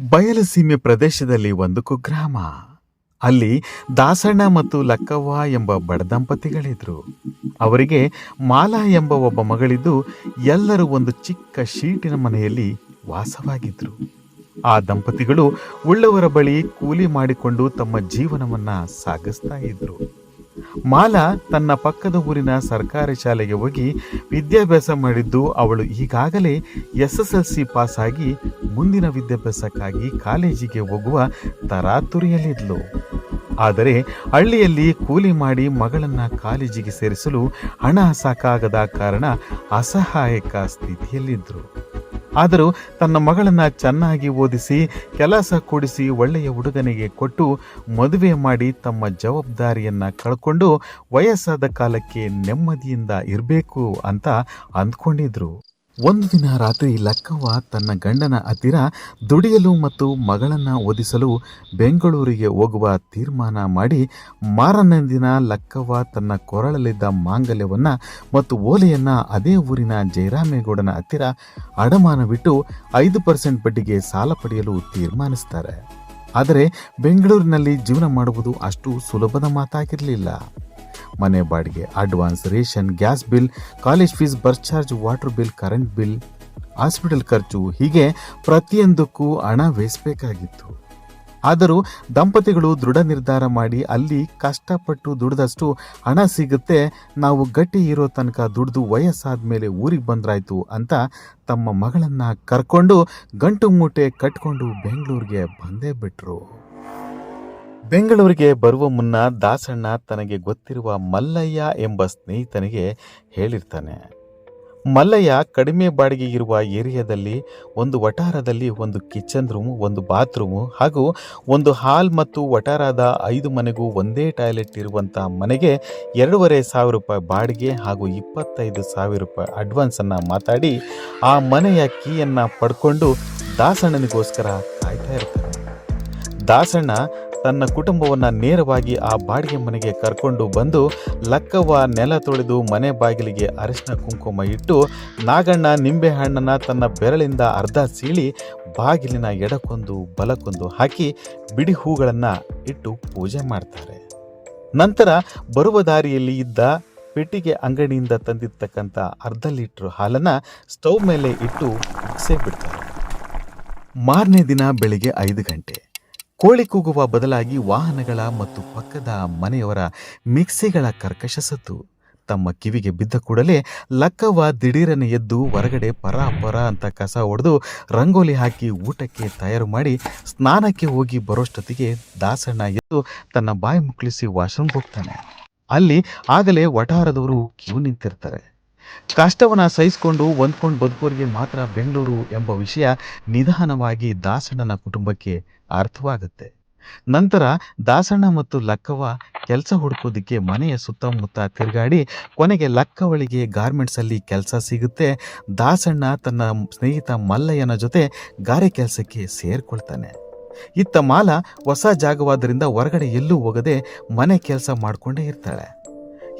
ಬಯಲುಸೀಮೆ ಪ್ರದೇಶದಲ್ಲಿ ಒಂದು ಕುಗ್ರಾಮ. ಅಲ್ಲಿ ದಾಸಣ್ಣ ಮತ್ತು ಲಕ್ಕವ್ವ ಎಂಬ ಬಡ ದಂಪತಿಗಳಿದ್ರು. ಅವರಿಗೆ ಮಾಲಾ ಎಂಬ ಒಬ್ಬ ಮಗಳಿದ್ದು ಎಲ್ಲರೂ ಒಂದು ಚಿಕ್ಕ ಶೀಟಿನ ಮನೆಯಲ್ಲಿ ವಾಸವಾಗಿದ್ರು. ಆ ದಂಪತಿಗಳು ಉಳ್ಳವರ ಬಳಿ ಕೂಲಿ ಮಾಡಿಕೊಂಡು ತಮ್ಮ ಜೀವನವನ್ನ ಸಾಗಿಸ್ತಾ ಇದ್ರು. ಮಾಲಾ ತನ್ನ ಪಕ್ಕದ ಊರಿನ ಸರ್ಕಾರಿ ಶಾಲೆಗೆ ಹೋಗಿ ವಿದ್ಯಾಭ್ಯಾಸ ಮಾಡಿದ್ದು ಅವಳು ಈಗಾಗಲೇ S S L C pass ಆಗಿ ಮುಂದಿನ ವಿದ್ಯಾಭ್ಯಾಸಕ್ಕಾಗಿ ಕಾಲೇಜಿಗೆ ಹೋಗುವ ತರಾತುರಿಯಲ್ಲಿದ್ಲು. ಆದರೆ ಹಳ್ಳಿಯಲ್ಲಿ ಕೂಲಿ ಮಾಡಿ ಮಗಳನ್ನ ಕಾಲೇಜಿಗೆ ಸೇರಿಸಲು ಹಣ ಸಾಕಾಗದ ಕಾರಣ ಅಸಹಾಯಕ ಸ್ಥಿತಿಯಲ್ಲಿದ್ದರು ಆದರೂ ತನ್ನ ಮಗಳನ್ನು ಚೆನ್ನಾಗಿ ಓದಿಸಿ, ಕೆಲಸ ಕೊಡಿಸಿ ಒಳ್ಳೆಯ ಹುಡುಗನಿಗೆ ಕೊಟ್ಟು ಮದುವೆ ಮಾಡಿ ತಮ್ಮ ಜವಾಬ್ದಾರಿಯನ್ನು ಕಳ್ಕೊಂಡು ವಯಸ್ಸಾದ ಕಾಲಕ್ಕೆ ನೆಮ್ಮದಿಯಿಂದ ಇರಬೇಕು ಅಂತ ಅಂದ್ಕೊಂಡಿದ್ರು. ಒಂದು ದಿನ ರಾತ್ರಿ ಲಕ್ಕವ್ವ ತನ್ನ ಗಂಡನ ಹತ್ತಿರ ದುಡಿಯಲು ಮತ್ತು ಮಗಳನ್ನು ಓದಿಸಲು ಬೆಂಗಳೂರಿಗೆ ಹೋಗುವ ತೀರ್ಮಾನ ಮಾಡಿ ಮಾರನೇ ದಿನ ಲಕ್ಕವ್ವ ತನ್ನ ಕೊರಳಲ್ಲಿದ್ದ ಮಾಂಗಲ್ಯವನ್ನು ಮತ್ತು ಓಲೆಯನ್ನು ಅದೇ ಊರಿನ ಜಯರಾಮೇಗೌಡನ ಹತ್ತಿರ ಅಡಮಾನವಿಟ್ಟು ಐದು ಪರ್ಸೆಂಟ್ ಬಡ್ಡಿಗೆ ಸಾಲ ಪಡೆಯಲು ತೀರ್ಮಾನಿಸ್ತಾರೆ. ಆದರೆ ಬೆಂಗಳೂರಿನಲ್ಲಿ ಜೀವನ ಮಾಡುವುದು ಅಷ್ಟು ಸುಲಭದ ಮಾತಾಗಿರಲಿಲ್ಲ. ಮನೆ ಬಾಡಿಗೆ advance ration gas bill college fees bus charge water bill current bill hospital ಖರ್ಚು, ಹೀಗೆ ಪ್ರತಿಯೊಂದಕ್ಕೂ ಹಣ ವೇಸ್ಬೇಕಾಗಿತ್ತು. ಆದರೂ ದಂಪತಿಗಳು ದೃಢ ನಿರ್ಧಾರ ಮಾಡಿ ಅಲ್ಲಿ ಕಷ್ಟಪಟ್ಟು ದುಡಿದಷ್ಟು ಹಣ ಸಿಗುತ್ತೆ, ನಾವು ಗಟ್ಟಿ ಇರೋ ತನಕ ದುಡಿದು ವಯಸ್ಸಾದ ಮೇಲೆ ಊರಿಗೆ ಬಂದ್ರಾಯ್ತು ಅಂತ ತಮ್ಮ ಮಗಳನ್ನ ಕರ್ಕೊಂಡು ಗಂಟು ಮೂಟೆ ಕಟ್ಕೊಂಡು ಬೆಂಗಳೂರಿಗೆ ಬಂದೇ ಬಿಟ್ರು. ಬೆಂಗಳೂರಿಗೆ ಬರುವ ಮುನ್ನ ದಾಸಣ್ಣ ತನಗೆ ಗೊತ್ತಿರುವ ಮಲ್ಲಯ್ಯ ಎಂಬ ಸ್ನೇಹಿತನಿಗೆ ಹೇಳಿರ್ತಾನೆ. ಮಲ್ಲಯ್ಯ ಕಡಿಮೆ ಬಾಡಿಗೆ ಇರುವ ಏರಿಯಾದಲ್ಲಿ ಒಂದು ವಟಾರದಲ್ಲಿ ಒಂದು ಕಿಚನ್ ರೂಮು, ಒಂದು ಬಾತ್ರೂಮು ಹಾಗೂ ಒಂದು ಹಾಲ್ ಮತ್ತು ವಟಾರದ ಐದು ಮನೆಗೂ ಒಂದೇ ಟಾಯ್ಲೆಟ್ ಇರುವಂಥ ಮನೆಗೆ ಎರಡೂವರೆ ಸಾವಿರ ರೂಪಾಯಿ ಬಾಡಿಗೆ ಹಾಗೂ ಇಪ್ಪತ್ತೈದು ಸಾವಿರ ರೂಪಾಯಿ ಅಡ್ವಾನ್ಸನ್ನು ಮಾತಾಡಿ ಆ ಮನೆಯ ಕೀಯನ್ನು ಪಡ್ಕೊಂಡು ದಾಸಣ್ಣನಿಗೋಸ್ಕರ ಕಾಯ್ತಾ ಇರ್ತಾನೆ. ದಾಸಣ್ಣ ತನ್ನ ಕುಟುಂಬವನ್ನ ನೇರವಾಗಿ ಆ ಬಾಡಿಗೆ ಮನೆಗೆ ಕರ್ಕೊಂಡು ಬಂದು ಲಕ್ಕವ್ವ ನೆಲ ತೊಳೆದು ಮನೆ ಬಾಗಿಲಿಗೆ ಅರಿಶಿನ ಕುಂಕುಮ ಇಟ್ಟು ನಾಗಣ್ಣ ನಿಂಬೆ ಹಣ್ಣನ್ನ ತನ್ನ ಬೆರಳಿಂದ ಅರ್ಧ ಸೀಳಿ ಬಾಗಿಲಿನ ಎಡಕೊಂದು ಬಲಕೊಂದು ಹಾಕಿ ಬಿಡಿ ಹೂಗಳನ್ನು ಇಟ್ಟು ಪೂಜೆ ಮಾಡ್ತಾರೆ. ನಂತರ ಬರುವ ದಾರಿಯಲ್ಲಿ ಇದ್ದ ಪೆಟ್ಟಿಗೆ ಅಂಗಡಿಯಿಂದ ತಂದಿರ್ತಕ್ಕಂಥ ಅರ್ಧ ಲೀಟ್ರ್ ಹಾಲನ್ನು ಸ್ಟವ್ ಮೇಲೆ ಇಟ್ಟು ಬಿಡ್ತಾರೆ. ಮಾರನೇ ದಿನ ಬೆಳಿಗ್ಗೆ ಐದು ಗಂಟೆ. ಕೋಳಿ ಕೂಗುವ ಬದಲಾಗಿ ವಾಹನಗಳ ಮತ್ತು ಪಕ್ಕದ ಮನೆಯವರ ಮಿಕ್ಸಿಗಳ ಕರ್ಕಶ ಸತ್ತು. ತಮ್ಮ ಕಿವಿಗೆ ಬಿದ್ದ ಕೂಡಲೇ ಲಕ್ಕವ್ವ ದಿಢೀರನೆ ಎದ್ದು ಹೊರಗಡೆ ಪರ ಪರ ಅಂತ ಕಸ ಹೊಡೆದು ರಂಗೋಲಿ ಹಾಕಿ ಊಟಕ್ಕೆ ತಯಾರು ಮಾಡಿ ಸ್ನಾನಕ್ಕೆ ಹೋಗಿ ಬರೋಷ್ಟೊತ್ತಿಗೆ ದಾಸಣ್ಣ ಎದ್ದು ತನ್ನ ಬಾಯಿ ಮುಕ್ಕಳಿಸಿ ವಾಶ್ರೂಮ್ಗೆ ಹೋಗ್ತಾನೆ. ಅಲ್ಲಿ ಆಗಲೇ ವಠಾರದವರು ಕ್ಯೂ ನಿಂತಿರ್ತಾರೆ. ಕಷ್ಟವನ್ನ ಸಹಿಸಿಕೊಂಡು ಹೊಂದ್ಕೊಂಡು ಬದುಕೋರಿಗೆ ಮಾತ್ರ ಬೆಂಗಳೂರು ಎಂಬ ವಿಷಯ ನಿಧಾನವಾಗಿ ದಾಸಣ್ಣನ ಕುಟುಂಬಕ್ಕೆ ಅರ್ಥವಾಗುತ್ತೆ. ನಂತರ ದಾಸಣ್ಣ ಮತ್ತು ಲಕ್ಕವ್ವ ಕೆಲಸ ಹುಡುಕೋದಕ್ಕೆ ಮನೆಯ ಸುತ್ತಮುತ್ತ ತಿರುಗಾಡಿ ಕೊನೆಗೆ ಲಕ್ಕವಳಿಗೆ ಗಾರ್ಮೆಂಟ್ಸಲ್ಲಿ ಕೆಲಸ ಸಿಗುತ್ತೆ. ದಾಸಣ್ಣ ತನ್ನ ಸ್ನೇಹಿತ ಮಲ್ಲಯ್ಯನ ಜೊತೆ ಗಾರೆ ಕೆಲಸಕ್ಕೆ ಸೇರಿಕೊಳ್ತಾನೆ. ಇತ್ತ ಮಾಲ ಹೊಸ ಜಾಗವಾದ್ದರಿಂದ ಹೊರಗಡೆ ಎಲ್ಲೂ ಹೋಗದೆ ಮನೆ ಕೆಲಸ ಮಾಡಿಕೊಂಡೇ ಇರ್ತಾಳೆ.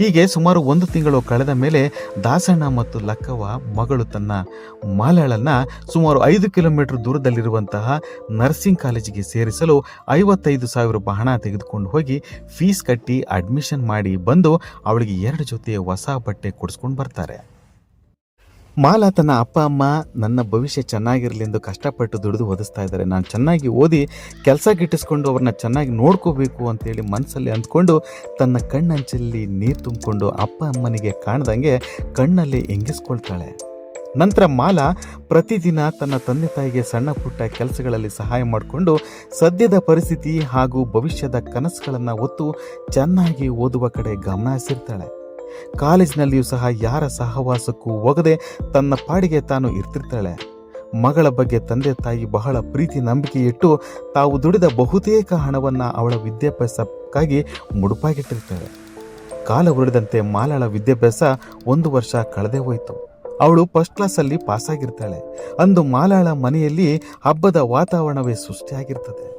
ಹೀಗೆ ಸುಮಾರು ಒಂದು ತಿಂಗಳು ಕಳೆದ ಮೇಲೆ ದಾಸಣ್ಣ ಮತ್ತು ಲಕ್ಕವ್ವ ಮಗಳು ತನ್ನ ಮಾಲಾಳನ್ನು ಸುಮಾರು ಐದು ಕಿಲೋಮೀಟರ್ ದೂರದಲ್ಲಿರುವಂತಹ ನರ್ಸಿಂಗ್ ಕಾಲೇಜಿಗೆ ಸೇರಿಸಲು ಐವತ್ತೈದು ಸಾವಿರ ರೂಪಾಯಿ ಹಣ ತೆಗೆದುಕೊಂಡು ಹೋಗಿ ಫೀಸ್ ಕಟ್ಟಿ ಅಡ್ಮಿಷನ್ ಮಾಡಿ ಬಂದು ಅವಳಿಗೆ ಎರಡು ಜೊತೆ ಹೊಸ ಬಟ್ಟೆ ಕೊಡಿಸ್ಕೊಂಡು ಬರ್ತಾರೆ. ಮಾಲಾ ತನ್ನ ಅಪ್ಪ, ಅಮ್ಮ ನನ್ನ ಭವಿಷ್ಯ ಚೆನ್ನಾಗಿರಲಿ ಎಂದು ಕಷ್ಟಪಟ್ಟು ದುಡಿದು ಓದಿಸ್ತಾ ಇದ್ದಾರೆ. ನಾನು ಚೆನ್ನಾಗಿ ಓದಿ ಕೆಲಸ ಗಿಟ್ಟಿಸ್ಕೊಂಡು ಅವ್ರನ್ನ ಚೆನ್ನಾಗಿ ನೋಡ್ಕೋಬೇಕು ಅಂತೇಳಿ ಮನಸ್ಸಲ್ಲಿ ಅಂದ್ಕೊಂಡು ತನ್ನ ಕಣ್ಣಂಚಲ್ಲಿ ನೀರು ತುಂಬಿಕೊಂಡು ಅಪ್ಪ, ಅಮ್ಮನಿಗೆ ಕಾಣ್ದಂಗೆ ಕಣ್ಣಲ್ಲಿ ಎಂಗಿಸ್ಕೊಳ್ತಾಳೆ ನಂತರ ಮಾಲಾ ಪ್ರತಿದಿನ ತನ್ನ ತಂದೆ ತಾಯಿಗೆ ಸಣ್ಣ ಪುಟ್ಟ ಕೆಲಸಗಳಲ್ಲಿ ಸಹಾಯ ಮಾಡಿಕೊಂಡು ಸದ್ಯದ ಪರಿಸ್ಥಿತಿ ಹಾಗೂ ಭವಿಷ್ಯದ ಕನಸುಗಳನ್ನು ಒತ್ತು ಚೆನ್ನಾಗಿ ಓದುವ ಕಡೆ ಗಮನ ಹರಿಸಿರ್ತಾಳೆ. ಕಾಲೇಜಿನಲ್ಲಿಯೂ ಸಹ ಯಾರ ಸಹವಾಸಕ್ಕೂ ಹೋಗದೆ ತನ್ನ ಪಾಡಿಗೆ ತಾನು ಇರ್ತಿರ್ತಾಳೆ. ಮಗಳ ಬಗ್ಗೆ ತಂದೆ ತಾಯಿ ಬಹಳ ಪ್ರೀತಿ ನಂಬಿಕೆ ಇಟ್ಟು ತಾವು ದುಡಿದ ಬಹುತೇಕ ಹಣವನ್ನು ಅವಳ ವಿದ್ಯಾಭ್ಯಾಸಕ್ಕಾಗಿ ಮುಡುಪಾಗಿಟ್ಟಿರ್ತಾಳೆ. ಕಾಲ ಉಳಿದಂತೆ ಮಾಲಾಳ ವಿದ್ಯಾಭ್ಯಾಸ ಒಂದು ವರ್ಷ ಕಳೆದೇ ಹೋಯಿತು. ಅವಳು ಫಸ್ಟ್ ಕ್ಲಾಸಲ್ಲಿ ಪಾಸಾಗಿರ್ತಾಳೆ ಅಂದು ಮಾಲಾಳ ಮನೆಯಲ್ಲಿ ಹಬ್ಬದ ವಾತಾವರಣವೇ ಸೃಷ್ಟಿಯಾಗಿರ್ತದೆ.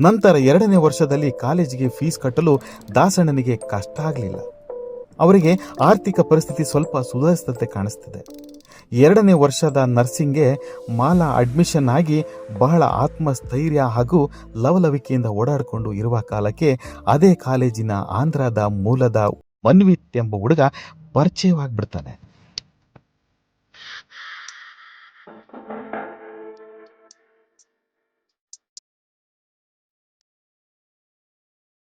ನಂತರ ಎರಡನೇ ವರ್ಷದಲ್ಲಿ ಕಾಲೇಜಿಗೆ ಫೀಸ್ ಕಟ್ಟಲು ದಾಸಣ್ಣನಿಗೆ ಕಷ್ಟ ಆಗಲಿಲ್ಲ. ಅವರಿಗೆ ಆರ್ಥಿಕ ಪರಿಸ್ಥಿತಿ ಸ್ವಲ್ಪ ಸುಧಾರಿಸಿದಂತೆ ಕಾಣಿಸ್ತಿದೆ. ಎರಡನೇ ವರ್ಷದ ನರ್ಸಿಂಗ್ಗೆ ಮಾಲಾ ಅಡ್ಮಿಷನ್ ಆಗಿ ಬಹಳ ಆತ್ಮಸ್ಥೈರ್ಯ ಹಾಗೂ ಲವಲವಿಕೆಯಿಂದ ಓಡಾಡಿಕೊಂಡು ಇರುವ ಕಾಲಕ್ಕೆ ಅದೇ ಕಾಲೇಜಿನ ಆಂಧ್ರದ ಮೂಲದ ಮನ್ವಿತ್ ಎಂಬ ಹುಡುಗ ಪರಿಚಯವಾಗ್ಬಿಡ್ತಾನೆ.